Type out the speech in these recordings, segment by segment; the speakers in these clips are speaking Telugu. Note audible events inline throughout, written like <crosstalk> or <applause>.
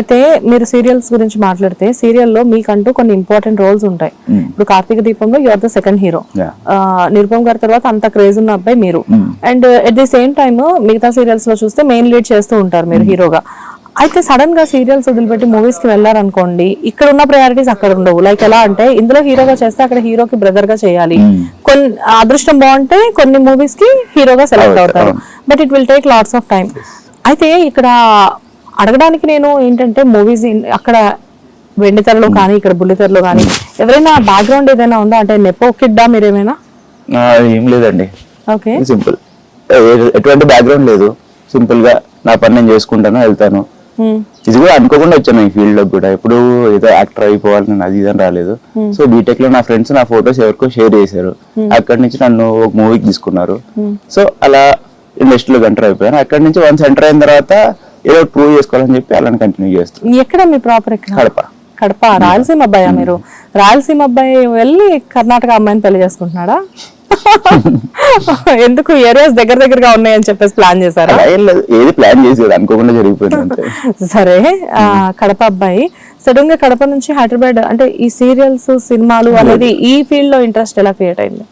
అయితే మీరు సీరియల్స్ గురించి మాట్లాడితే సీరియల్లో మీకంటూ కొన్ని ఇంపార్టెంట్ రోల్స్ ఉంటాయి. ఇప్పుడు కార్తీక దీపంలో your the second hero. Nirupam గారి తర్వాత అంత క్రేజ్ ఉన్న అబ్బాయి మీరు. And at the same time మిగతా సీరియల్స్లో చూస్తే మెయిన్ లీడ్ చేస్తూ ఉంటారు మీరు హీరోగా. అయితే సడన్గా సీరియల్స్ వదిలిపెట్టి మూవీస్కి వెళ్ళారనుకోండి ఇక్కడ ఉన్న ప్రయారిటీస్ అక్కడ ఉండవు. లైక్ ఎలా అంటే ఇందులో హీరోగా చేస్తే అక్కడ హీరోకి బ్రదర్గా చేయాలి. కొన్ని అదృష్టం బాగుంటే కొన్ని మూవీస్కి హీరోగా సెలెక్ట్ అవుతారు. But it will take lots of time అయితే ఇక్కడ అడగడానికి నేను ఏంటంటే మూవీస్ అక్కడ వెండి తెరలో కానీ ఇక్కడ బుల్లి తెరలో కానీ ఎవరైనా బ్యాక్గ్రౌండ్ ఏదైనా ఉందా? అంటే నెపో కిడ్డా మీరేమైనా? ఏం లేదండి. ఓకే సింపుల్ ఎటువంటి బ్యాక్గ్రౌండ్ లేదు. సింపుల్గా నా పని నేను చేసుకుంటాను వెళ్తాను. ఇది కూడా అనుకోకుండా వచ్చాను ఈ ఫీల్డ్లో కూడా. ఎప్పుడు ఏదో యాక్టర్ అయిపోవాలి నేను అది ఇదని రాలేదు. సో బీటెక్లో నా ఫ్రెండ్స్ నా ఫొటోస్ ఎవరికో షేర్ చేశారు. అక్కడి నుంచి నన్ను ఒక మూవీకి తీసుకున్నారు. సో అలా ఇండస్ట్రీలో ఎంటర్ అయిపోయాను. అక్కడి నుంచి వన్స్ ఎంటర్ అయిన తర్వాత ఏదో ప్రూవ్ చేసుకోవాలని చెప్పి అలానే కంటిన్యూ చేస్తాను ఎక్కడ మీ ప్రాపర్ ఎక్కడ? కడప. కడప రాయలసీమ అబ్బాయా మీరు? రాయలసీమ అబ్బాయి వెళ్ళి కర్ణాటక అమ్మాయిని పెళ్ళి చేసుకుంటున్నాడా? <laughs> ఎందుకు ఏరియాస్ దగ్గర దగ్గరగా ఉన్నాయని చెప్పేసి ప్లాన్ చేశారా? ఏది ప్లాన్ చేసేది అనుకోకుండా జరిగిపోయింది సరే కడప అబ్బాయి. సడన్గా కడప నుంచి హైదరాబాద్ అంటే ఈ సీరియల్స్ సినిమాలు అనేది ఈ ఫీల్డ్లో ఇంట్రెస్ట్ ఎలా క్రియేట్ అయింది?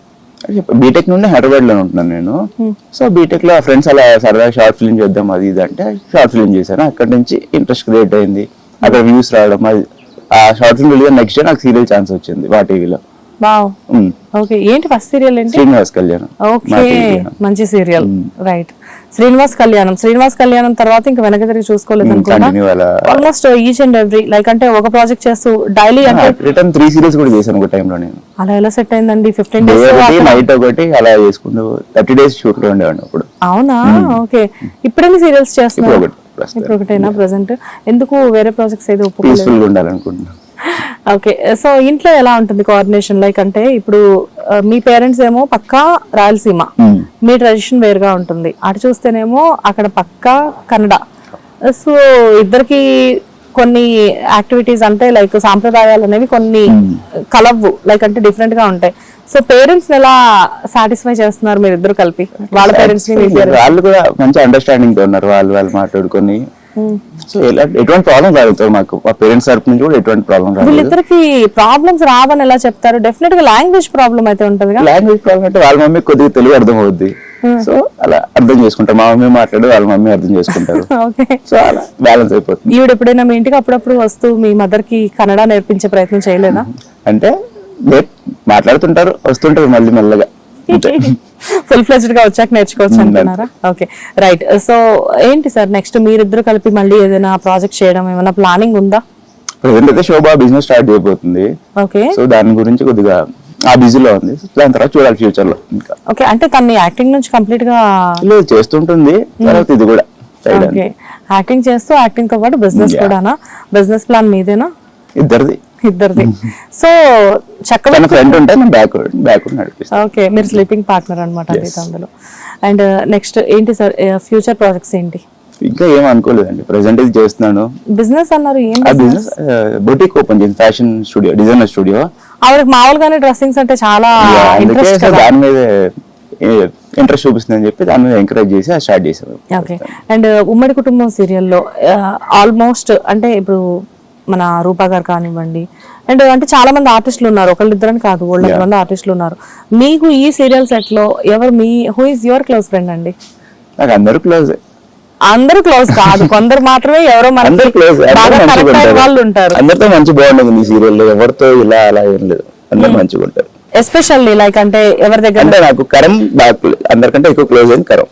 బీటెక్ నుండి హైదరాబాద్లో ఉంటున్నాను నేను. సో బీటెక్లో ఫ్రెండ్స్ అలా సరదా షార్ట్ ఫిల్మ్ చేద్దాం అది ఇది అంటే షార్ట్ ఫిల్మ్ చేశాను. అక్కడ నుంచి ఇంట్రెస్ట్ క్రియేట్ అయింది. అక్కడ వ్యూస్ రావడం అది ఆ short film release next day నాకు సీరియల్ ఛాన్స్ వచ్చింది మా టీవీలో ఓకే ఏంటి ఫస్ట్ సీరియల్ ఏంటి? శ్రీనివాస్ కళ్యాణ్. ఓకే మంచి సీరియల్. రైట్. శ్రీనివాస్ కళ్యాణం. శ్రీనివాస్ కళ్యాణం తర్వాత ఇంకా వెనక తిరిగి చూసుకోలేదు అనుకున్నా almost each and every like అంటే ఒక ప్రాజెక్ట్ చేస్తూ డైలీ అంటే రిటర్న్ త్రీ సీరియల్స్ కూడా చేశాను ఒక టైంలో నేను అలా ఎలా సెట్ అయిందండి? ఫిఫ్టీన్ డేస్ నైట్ ఒకటి అలా చేసుకుంటూ థర్టీ డేస్ షూట్లో ఉండేవాడిని అప్పుడు. అవునా? ఓకే. ఇప్పుడెన్ని సీరియల్స్ చేస్తున్నారు? ఇప్పుడు ఒకటేనా ప్రెసెంట్ ఎందుకు వేరే ప్రాజెక్ట్స్ ఏది ఒప్పుకోలేదు? ఉండాలనుకుంటున్నాను ఓకే. సో ఇంట్లో ఎలా ఉంటుంది కోఆర్డినేషన్ లైక్ అంటే ఇప్పుడు ఆ, మీ పేరెంట్స్ ఏమో పక్కా రాయలసీమ. Hmm. మీ ట్రెడిషన్ వేరుగా ఉంటుంది. అటు చూస్తేనేమో అక్కడ పక్కా కన్నడ. సో ఇద్దరికి కొన్ని యాక్టివిటీస్ అంటే లైక్ సాంప్రదాయాలు అనేవి కొన్ని కలవ్వు లైక్ అంటే డిఫరెంట్గా ఉంటాయి. సో పేరెంట్స్ ఎలా సాటిస్ఫై చేస్తున్నారు మీరు ఇద్దరు కలిపి? వాళ్ళ పేరెంట్స్ వాళ్ళు కూడా మంచి అండర్స్టాండింగ్తో ఉన్నారు. వాళ్ళు వాళ్ళు మాట్లాడుకొని సో ఎటువంటి ప్రాబ్లం రాదు మాకు. మా పేరెంట్స్ తరపు నుంచి కూడా ఎటువంటి ప్రాబ్లం రాలేదు. వీళ్ళిద్దరికి ప్రాబ్లమ్స్ రావని ఎలా చెప్తారు? డెఫినెట్గా లాంగ్వేజ్ ప్రాబ్లం అయితే ఉంటది లాంగ్వేజ్ ప్రాబ్లం అంటే వాళ్ళ మమ్మీ కొద్దిగా తెలుగు అర్థం అవుద్ది సో అలా అర్థం చేసుకుంటారు. మా మమ్మీ మాట్లాడు వాళ్ళ మమ్మీ అర్థం చేసుకుంటారు. <laughs> సో అలా బ్యాలెన్స్ అయిపోతుంది. ఈవిడ ఎప్పుడైనా మీ ఇంటికి అప్పుడప్పుడు వస్తూ మీ మదర్కి కన్నడ నేర్పించే ప్రయత్నం చేయలేదా? అంటే మాట్లాడుతుంటారు వస్తుంటారు మళ్ళీ మెల్లగా. ఫుల్ ఫ్లెజ్డ్గా వచ్చాక నేర్చుకోవచ్చు అంటున్నారా ఓకే రైట్ సో ఏంటి సార్ నెక్స్ట్ మీరిద్దరు కలిపి మళ్ళీ ఏదైనా ప్రాజెక్ట్ చేయడం ఏమైనా ప్లానింగ్ ఉందా? ప్రజెంట్ అయితే శోభా బిజినెస్ స్టార్ట్ చేయబోతుంది. ఓకే సో దాని గురించి కొద్దిగా ఆ బిజీలో ఉంది. దాని తర్వాత చూడాలి ఫ్యూచర్లో ఇంకా. ఓకే అంటే తన యాక్టింగ్ నుంచి కంప్లీట్గా లేదు చేస్తుంటుంది. తర్వాత ఇది కూడా యాక్టింగ్ చేస్తూ యాక్టింగ్తో పాటు బిజినెస్ కూడానా? బిజినెస్ ప్లాన్ మీదేనా? ఇద్దరిది. ఇద్దరిది. సో చక్కగా ఫ్రెండ్ ఉంటే నేను బ్యాక్ బ్యాక్ ఓకే మీరు స్లీపింగ్ పార్ట్నర్ అనమాట అయితే అందులో అండ్ నెక్స్ట్ ఏంటి సార్ ఫ్యూచర్ ప్రాజెక్ట్స్ ఏంటి? ఇంకా ఏం అనుకోలేదండి. ప్రెసెంట్ ఇది చేస్తున్నాను. బిజినెస్ అన్నారు ఏం బిజినెస్ బొటిక్ ఓపెన్ చేసింది ఫ్యాషన్ స్టూడియో డిజైనర్ స్టూడియో ఆవిడకి మామూలుగానే డ్రెస్సింగ్స్ అంటే చాలా ఇంట్రెస్ట్ దాని మీద ఇంట్రెస్ట్ చూపిస్తుందని చెప్పి దాని మీద ఎంకరేజ్ చేసి స్టార్ట్ చేశాను ఓకే అండ్ ఉమ్మడి కుటుంబం సీరియల్లో ఆల్మోస్ట్ అంటే ఇప్పుడు మన రూపా గారు కానివ్వండి. అండ్ అంటే చాలా మంది ఆర్టిస్టులు ఉన్నారు. ఒకళ్ళిద్దరని కాదు వాళ్ళ మంది ఆర్టిస్టులు ఉన్నారు. మీకు ఈ సీరియల్ సెట్లో ఎవరు మీ who is your close friend అండి? నాకు అందరూ క్లోజ్ అందరూ క్లోజ్ కాదు. కొందరు మాత్రమే ఎవరో అందరూ క్లోజ్ వాళ్ళు ఉంటారు. అందరితో మంచి బాగుండదు ఈ సీరియల్ ఎవరితో ఇలా అలా ఏం లేదు. అందరూ మంచిగా ఉంటారు. ఎస్పెషల్లీ లైక్ అంటే ఎవరి దగ్గర అంటే నాకు కరం బాగా. అందరికంటే ఎక్కువ క్లోజ్ అయింది కరం.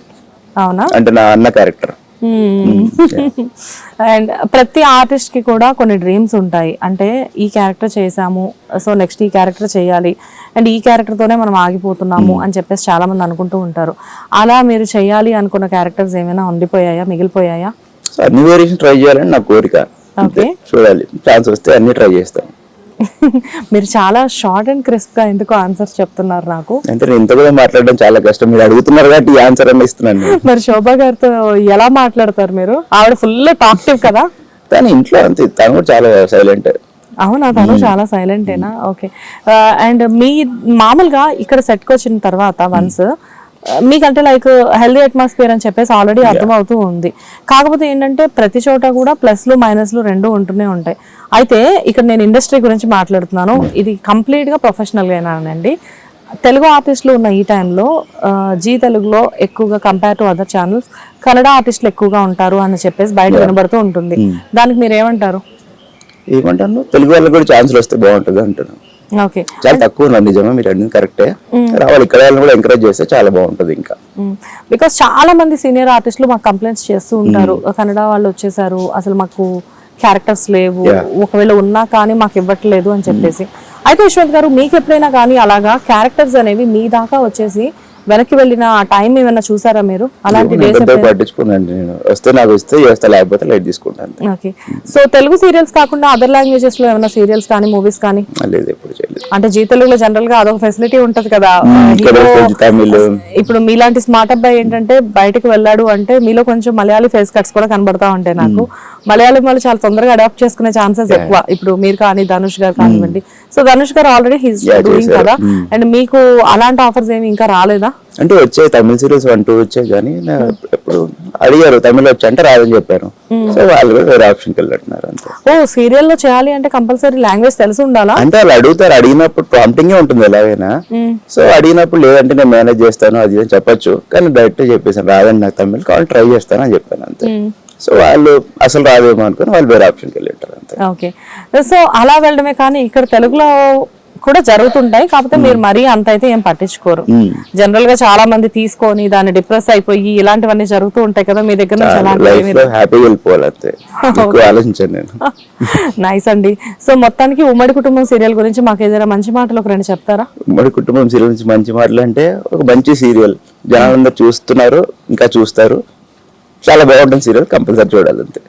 అవునా? అంటే నా అన్న క్యారెక్టర్ <laughs> అండ్ ప్రతి ఆర్టిస్ట్కి కూడా కొన్ని డ్రీమ్స్ ఉంటాయి. అంటే ఈ క్యారెక్టర్ చేసాము సో నెక్స్ట్ ఈ క్యారెక్టర్ చేయాలి. అండ్ ఈ క్యారెక్టర్ తోనే మనం ఆగిపోతున్నాము అని చెప్పేసి చాలా మంది అనుకుంటూ ఉంటారు. అలా మీరు చేయాలి అనుకున్న క్యారెక్టర్స్ ఏమైనా ఉండిపోయాయా మిగిలిపోయాయా? అన్ని వేరియేషన్ ట్రై చేయాలని నా కోరిక. చూడాలి. ఛాన్స్ వస్తే అన్ని ట్రై చేస్తాను. మీరు చాలా షార్ట్ అండ్ క్రిస్ప్గా ఎందుకు ఆన్సర్స్ చెప్తున్నారు నాకు? అంటే నేను ఇంత కూడా మాట్లాడడం చాలా కష్టం. మీరు అడుగుతున్నారు కాబట్టి ఆన్సర్ అన్న ఇస్తున్నాను నేను. మరి శోభా గారితో ఎలా మాట్లాడతారు మీరు? ఆవిడ ఫుల్ టాక్టివ్ కదా? కానీ ఇంట్లో అంతే. తను కూడా చాలా సైలెంట్ అవునా? తను చాలా సైలెంటేనా ఓకే. అండ్ మీ మామూలుగా ఇక్కడ సెట్కి వచ్చిన తర్వాత వన్స్ మీకంటే లైక్ హెల్దీ అట్మాస్ఫియర్ అని చెప్పేసి ఆల్రెడీ అర్థమవుతూ ఉంది. కాకపోతే ఏంటంటే ప్రతి చోట కూడా ప్లస్లు మైనస్లు రెండు ఉంటూనే ఉంటాయి. అయితే ఇక్కడ నేను ఇండస్ట్రీ గురించి మాట్లాడుతున్నాను. ఇది కంప్లీట్గా ప్రొఫెషనల్ గానండి తెలుగు ఆర్టిస్టులు ఉన్న ఈ టైంలో జీ తెలుగులో ఎక్కువగా compare to other channels Kannada ఆర్టిస్టులు ఎక్కువగా ఉంటారు అని చెప్పేసి బయట వినబడుతూ ఉంటుంది. దానికి మీరు ఏమంటారు ఏమంటాను? తెలుగు వాళ్ళకి కూడా ఛాన్సులు వస్తే బాగుంటుంది అంటాను ఓకే చాలా తక్కువ ఉన్నారు నిజమే మీరు అడిగింది కరెక్టే. రావాలి ఇక్కడ వాళ్ళని కూడా ఎంకరేజ్ చేస్తే చాలా బాగుంటుంది ఇంకా. బికాస్ చాలా మంది సీనియర్ ఆర్టిస్టులు మాకు కంప్లైంట్స్ చేస్తూ ఉంటారు. కన్నడ వాళ్ళు వచ్చేసారు అసలు మాకు క్యారెక్టర్స్ లేవు ఒకవేళ ఉన్నా కానీ మాకు ఇవ్వట్లేదు అని చెప్పేసి. అయితే యశ్వంత్ గారు మీకు ఎప్పుడైనా కానీ అలాగా క్యారెక్టర్స్ అనేవి మీ దాకా వచ్చేసి వెనక్కి వెళ్ళిన ఆ టైం ఏమైనా చూసారా మీరు? అలాంటి నేను డేస్ పెద్దగా పట్టించుకున్నాను నేను. వస్తే నాకు ఇస్తే చేస్తా లేకపోతే లైట్ తీసుకుంటాను ఓకే సో తెలుగు సీరియల్స్ కాకుండా అదర్ లాంగ్వేజెస్లో ఏమైనా సీరియల్స్ కానీ మూవీస్ కానీ? లేదు ఎప్పుడు చేయలేదు. అంటే జీ తెలుగులో జనరల్గా అదొక ఫెసిలిటీ ఉంటది కదా. ఇప్పుడు మీలాంటి స్మార్ట్ అబ్బాయి ఏంటంటే బయటకు వెళ్ళాడు అంటే మీలో కొంచెం మలయాళీ ఫేస్ కట్స్ కూడా కనబడతా ఉంటాయి నాకు. మలయాళం వాళ్ళు చాలా తొందరగా అడాప్ట్ చేసుకునే ఛాన్సెస్ ఎక్కువ. ఇప్పుడు మీరు కానీ ధనుష్ గారు కానివ్వండి. సో ధనుష్ గారు ఆల్రెడీ హిస్ డూయింగ్. కదా. అండ్ మీకు అలాంటి ఆఫర్స్ ఏమి ఇంకా రాలేదా? అంటే వచ్చాయి తమిళ సీరియల్స్ వన్ టూ వచ్చాయి కానీ నా ఎప్పుడు అడిగారు తమిళ వచ్చి అంటే రాదని చెప్పాను సో వాళ్ళు కూడా వేరే ఆప్షన్కి వెళ్ళట్టున్నారు అంతే. ఓ సీరియల్లో చేయాలి అంటే కంపల్సరీ లాంగ్వేజ్ తెలిసి ఉండాలా? అంటే వాళ్ళు అడుగుతారు అడిగినప్పుడు ప్రాంప్టింగ్ ఉంటుంది ఎలాగైనా. సో అడిగినప్పుడు లేదంటే నేను మేనేజ్ చేస్తాను అది అని చెప్పొచ్చు. కానీ డైరెక్ట్ చెప్పేసాను రాదండి నాకు తమిళ్ కావాలి ట్రై చేస్తాను అని చెప్పాను అంతే. సో వాళ్ళు అసలు రాదేమో అనుకుని వాళ్ళు వేరే ఆప్షన్కి వెళ్ళింటారు అంతే. ఓకే సో అలా వెళ్ళడమే కానీ ఇక్కడ తెలుగులో కూడా జరుగుతుంటాయి. కాకపోతే మీరు మరీ అంత అయితే ఏం పట్టించుకోరు. జనరల్గా చాలా మంది తీసుకొని దాన్ని డిప్రెస్ అయిపోయి ఇలాంటివన్నీ జరుగుతూ ఉంటాయి కదా మీ దగ్గర నైస్ <laughs> అండి. సో మొత్తానికి ఉమ్మడి కుటుంబం సీరియల్ గురించి మాకు ఏదైనా మంచి మాటలు ఒక రెండు చెప్తారా? ఉమ్మడి కుటుంబం సీరియల్ నుంచి మంచి మాటలు అంటే ఒక మంచి సీరియల్. జనాలందరూ చూస్తున్నారు ఇంకా చూస్తారు. చాలా బాగుంటుంది సీరియల్ కంపల్సరీ చూడాలి అంతే.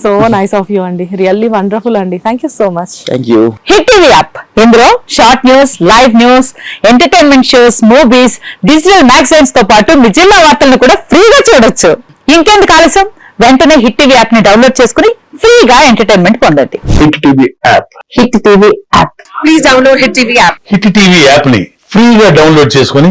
సో నైస్ ఆఫ్ యూ అండి. రియల్లీ వండర్ఫుల్ అండి. Thank you so much thank you hit TV app. ఇందులో short news live news entertainment shows movies digital మ్యాగజైన్స్తో పాటు మీ జిల్లా వార్తలను కూడా ఫ్రీగా చూడొచ్చు. ఇంకెందుకు ఆలస్యం? వెంటనే హిట్ టీవీ యాప్ని డౌన్లోడ్ చేసుకుని ఫ్రీగా ఎంటర్టైన్మెంట్ పొందండి. Hit TV app. Hit TV app. Please download hit TV app. Hit TV యాప్ని ఫ్రీగా డౌన్లోడ్ చేసుకుని